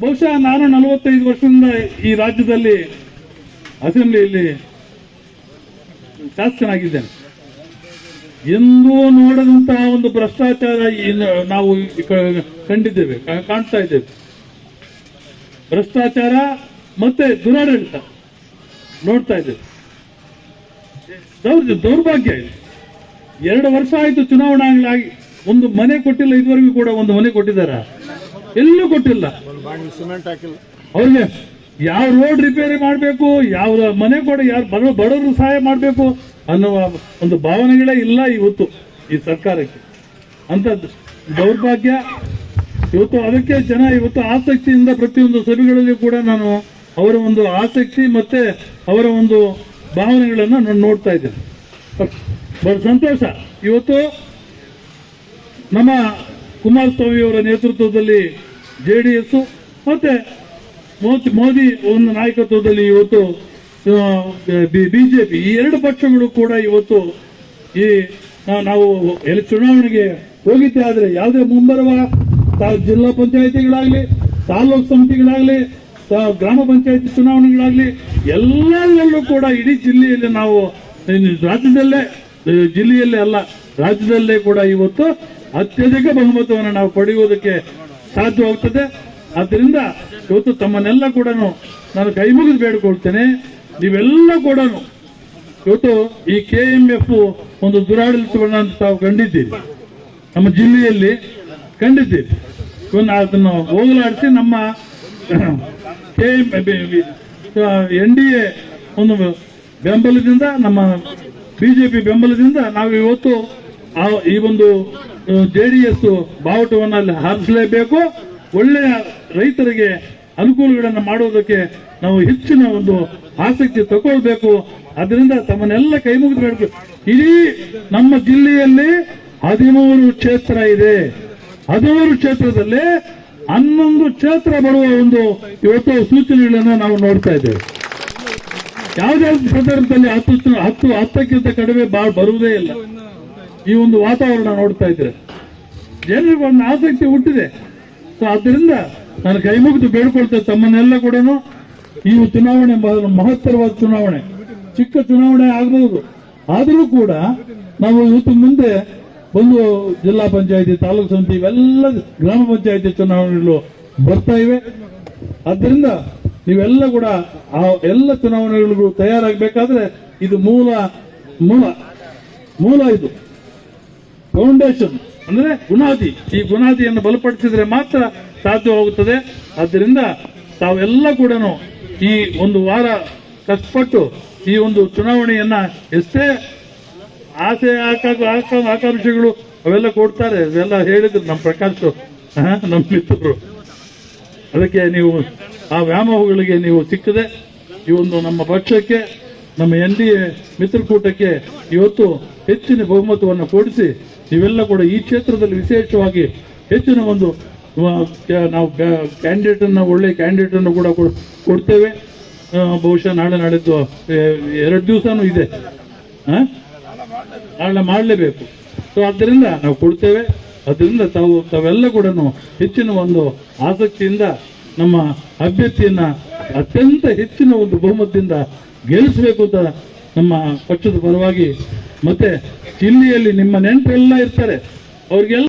ಬಹುಶಃ ನಾನು ನಲವತ್ತೈದು ವರ್ಷದಿಂದ ಈ ರಾಜ್ಯದಲ್ಲಿ ಅಸೆಂಬ್ಲಿಯಲ್ಲಿ ಶಾಸಕನಾಗಿದ್ದೇನೆ. ಎಂದೂ ನೋಡದಂತಹ ಒಂದು ಭ್ರಷ್ಟಾಚಾರ ನಾವು ಕಂಡಿದ್ದೇವೆ ಕಾಣ್ತಾ ಇದ್ದೇವೆ. ಭ್ರಷ್ಟಾಚಾರ ಮತ್ತೆ ದುರಾಡಳಿತ ನೋಡ್ತಾ ಇದ್ದೇವೆ. ದೌರ್ಜ, ದೌರ್ಭಾಗ್ಯ ಇದೆ. ಎರಡು ವರ್ಷ ಆಯಿತು ಚುನಾವಣಾ ಒಂದು ಮನೆ ಕೊಟ್ಟಿಲ್ಲ, ಇದುವರೆಗೂ ಕೂಡ ಒಂದು ಮನೆ ಕೊಟ್ಟಿದ್ದಾರ? ಎಲ್ಲೂ ಕೊಟ್ಟಿಲ್ಲ. ಸಿಮೆಂಟ್ ಹಾಕಿಲ್ಲ. ಅವ್ರಿಗೆ ಯಾವ ರೋಡ್ ರಿಪೇರಿ ಮಾಡಬೇಕು ಯಾವ ಮನೆ ಕೊಡ ಯಾರು ಬಡ ಬಡವರು ಸಹಾಯ ಮಾಡಬೇಕು ಅನ್ನುವ ಒಂದು ಭಾವನೆಗಳೇ ಇಲ್ಲ ಇವತ್ತು ಈ ಸರ್ಕಾರಕ್ಕೆ. ಅಂತ ದೌರ್ಭಾಗ್ಯ. ಇವತ್ತು ಅದಕ್ಕೆ ಜನ ಇವತ್ತು ಆಸಕ್ತಿಯಿಂದ ಪ್ರತಿಯೊಂದು ಸಭೆಗಳಲ್ಲಿ ಕೂಡ ನಾನು ಅವರ ಒಂದು ಆಸಕ್ತಿ ಮತ್ತೆ ಅವರ ಒಂದು ಭಾವನೆಗಳನ್ನು ನಾನು ನೋಡ್ತಾ ಇದ್ದೇನೆ. ಬಹಳ ಸಂತೋಷ. ಇವತ್ತು ನಮ್ಮ ಕುಮಾರಸ್ವಾಮಿ ಅವರ ನೇತೃತ್ವದಲ್ಲಿ ಜೆ ಡಿ ಎಸ್ ಮತ್ತೆ ಮೋದಿ ಒಂದು ನಾಯಕತ್ವದಲ್ಲಿ ಇವತ್ತು ಬಿಜೆಪಿ ಈ ಎರಡು ಪಕ್ಷಗಳು ಕೂಡ ಇವತ್ತು ಈ ನಾವು ಎಲ್ಲಿ ಚುನಾವಣೆಗೆ ಹೋಗಿದ್ದೆ ಆದರೆ ಯಾವುದೇ ಮುಂಬರುವ ಜಿಲ್ಲಾ ಪಂಚಾಯಿತಿಗಳಾಗಲಿ, ತಾಲೂಕು ಸಮಿತಿಗಳಾಗಲಿ ಗ್ರಾಮ ಪಂಚಾಯತಿ ಚುನಾವಣೆಗಳಾಗಲಿ ಎಲ್ಲದರಲ್ಲೂ ಕೂಡ ಇಡೀ ಜಿಲ್ಲೆಯಲ್ಲಿ ನಾವು ರಾಜ್ಯದಲ್ಲೇ ಜಿಲ್ಲೆಯಲ್ಲೇ ಅಲ್ಲ, ರಾಜ್ಯದಲ್ಲೇ ಕೂಡ ಇವತ್ತು ಅತ್ಯಧಿಕ ಬಹುಮತವನ್ನು ನಾವು ಪಡೆಯುವುದಕ್ಕೆ ಸಾಧ್ಯವಾಗುತ್ತದೆ ಆದ್ದರಿಂದ ಇವತ್ತು ತಮ್ಮನ್ನೆಲ್ಲ ಕೂಡ ನಾನು ಕೈ ಮುಗಿದು ಬೇಡಿಕೊಳ್ತೇನೆ. ನೀವೆಲ್ಲ ಕೂಡ ಇವತ್ತು ಈ ಕೆ ಎಂ ಎಫ್ ಒಂದು ದುರಾಡಳಿತವನ್ನು ತಾವು ಕಂಡಿದ್ದೀರಿ. ನಮ್ಮ ಜಿಲ್ಲೆಯಲ್ಲಿ ಕಂಡಿದ್ದೀರಿ. ಇವನ್ನ ಅದನ್ನು ಹೋಗಲಾಡಿಸಿ ನಮ್ಮ ಕೆ ಎನ್ ಡಿ ಎ ಒಂದು ಬೆಂಬಲದಿಂದ, ನಮ್ಮ ಬಿಜೆಪಿ ಬೆಂಬಲದಿಂದ ನಾವು ಇವತ್ತು ಆ, ಈ ಒಂದು ಜೆ ಡಿ ಎಸ್ ಬಾವುಟವನ್ನು ಅಲ್ಲಿ ಹಾರಿಸಲೇಬೇಕು. ಒಳ್ಳೆಯ ರೈತರಿಗೆ ಅನುಕೂಲಗಳನ್ನು ಮಾಡುವುದಕ್ಕೆ ನಾವು ಹೆಚ್ಚಿನ ಒಂದು ಆಸಕ್ತಿ ತಗೊಳ್ಬೇಕು. ಅದರಿಂದ ತಮ್ಮನ್ನೆಲ್ಲ ಕೈ ಮುಗಿದು ಇಡೀ ನಮ್ಮ ಜಿಲ್ಲೆಯಲ್ಲಿ ಹದಿಮೂರು ಕ್ಷೇತ್ರ ಇದೆ. ಹದಿಮೂರು ಕ್ಷೇತ್ರದಲ್ಲಿ ಹನ್ನೊಂದು ಕ್ಷೇತ್ರ ಬರುವ ಒಂದು ಇವತ್ತು ಸೂಚನೆಗಳನ್ನು ನಾವು ನೋಡ್ತಾ ಇದ್ದೇವೆ. ಯಾವುದೇ ಸಂದರ್ಭದಲ್ಲಿ ಹತ್ತು ಹತ್ತು ಹತ್ತಕ್ಕಿಂತ ಕಡಿಮೆ ಬರುವುದೇ ಇಲ್ಲ. ಈ ಒಂದು ವಾತಾವರಣ ನೋಡ್ತಾ ಇದ್ರೆ. ಜನರಿಗೆ ಒಂದು ಆಸಕ್ತಿ ಹುಟ್ಟಿದೆ. ಸೊ ಆದ್ದರಿಂದ ನಾನು ಕೈ ಮುಗಿದು ಬೇಡ್ಕೊಳ್ತೇನೆ ತಮ್ಮನ್ನೆಲ್ಲ ಕೂಡ ಈ ಚುನಾವಣೆ ಮಹತ್ತರವಾದ ಚುನಾವಣೆ. ಚಿಕ್ಕ ಚುನಾವಣೆ ಆಗಬಹುದು. ಆದರೂ ಕೂಡ ನಾವು ಇವತ್ತು ಮುಂದೆ ಒಂದು ಜಿಲ್ಲಾ ಪಂಚಾಯತಿ, ತಾಲೂಕು ಸಮಿತಿ ಇವೆಲ್ಲ ಗ್ರಾಮ ಪಂಚಾಯತಿ ಚುನಾವಣೆಗಳು ಬರ್ತಾ ಇವೆ. ಆದ್ದರಿಂದ ನೀವೆಲ್ಲ ಕೂಡ ಆ ಎಲ್ಲ ಚುನಾವಣೆಗಳಿಗೂ ತಯಾರಾಗಬೇಕಾದ್ರೆ ಇದು ಮೂಲ ಮೂಲ ಮೂಲ ಇದು. ಫೌಂಡೇಶನ್ ಅಂದ್ರೆ ಗುಣಾದಿ. ಈ ಗುಣಾದಿಯನ್ನು ಬಲಪಡಿಸಿದರೆ ಮಾತ್ರ ಸಾಧ್ಯವಾಗುತ್ತದೆ. ಆದ್ದರಿಂದ ತಾವೆಲ್ಲ ಕೂಡ ಈ ಒಂದು ವಾರ ಕಷ್ಟಪಟ್ಟು ಈ ಒಂದು ಚುನಾವಣೆಯನ್ನ ಎಷ್ಟೇ ಆಸೆ ಆಕ- ಆಕ- ಆಕಾಂಕ್ಷೆಗಳು ಅವೆಲ್ಲ ಕೊಡ್ತಾರೆ. ಅದೆಲ್ಲ ಹೇಳಿದ್ರು ನಮ್ಮ ಪ್ರಕಾಶ್ ನಮ್ಮ ಮಿತ್ರರು. ಅದಕ್ಕೆ ನೀವು ಆ ವ್ಯಾಮೋಹಗಳಿಗೆ ನೀವು ಸಿಕ್ಕದೆ ಈ ಒಂದು ನಮ್ಮ ಪಕ್ಷಕ್ಕೆ ನಮ್ಮ ಎನ್ ಡಿ ಎ ಮಿತ್ರಕೂಟಕ್ಕೆ ಇವತ್ತು ಹೆಚ್ಚಿನ ಬಹುಮತವನ್ನು ಕೊಡಿಸಿ ನೀವೆಲ್ಲ ಕೂಡ ಈ ಕ್ಷೇತ್ರದಲ್ಲಿ ವಿಶೇಷವಾಗಿ ಹೆಚ್ಚಿನ ಒಂದು ನಾವು ಕ್ಯಾಂಡಿಡೇಟನ್ನು ಒಳ್ಳೆಯ ಒಳ್ಳೆ ಕ್ಯಾಂಡಿಡೇಟ್ ಅನ್ನು ಕೂಡ ಕೊಡ್- ಕೊಡ್ತೇವೆ. ಬಹುಶಃ ನಾಳೆ ನಾಳಿದ್ದು ಎರಡು ದಿವಸನೂ ಇದೆ. ಆ? ನಾಳೆ ಮಾಡಲೇಬೇಕು. ಸೊ ಆದ್ದರಿಂದ ನಾವು ಕೊಡ್ತೇವೆ. ಅದರಿಂದ ತಾವು, ತಾವೆಲ್ಲ ಕೂಡ ಹೆಚ್ಚಿನ ಒಂದು ಆಸಕ್ತಿಯಿಂದ ನಮ್ಮ ಅಭ್ಯರ್ಥಿಯನ್ನು ಅತ್ಯಂತ ಹೆಚ್ಚಿನ ಒಂದು ಬಹುಮತದಿಂದ ಗೆಲ್ಲಿಸಬೇಕು ಅಂತ ನಮ್ಮ ಪಕ್ಷದ ಪರವಾಗಿ ಮತ್ತೆ ಜಿಲ್ಲೆಯಲ್ಲಿ ನಿಮ್ಮ ನೆಂಟರೆಲ್ಲ ಇರ್ತಾರೆ. ಅವ್ರಿಗೆಲ್ಲ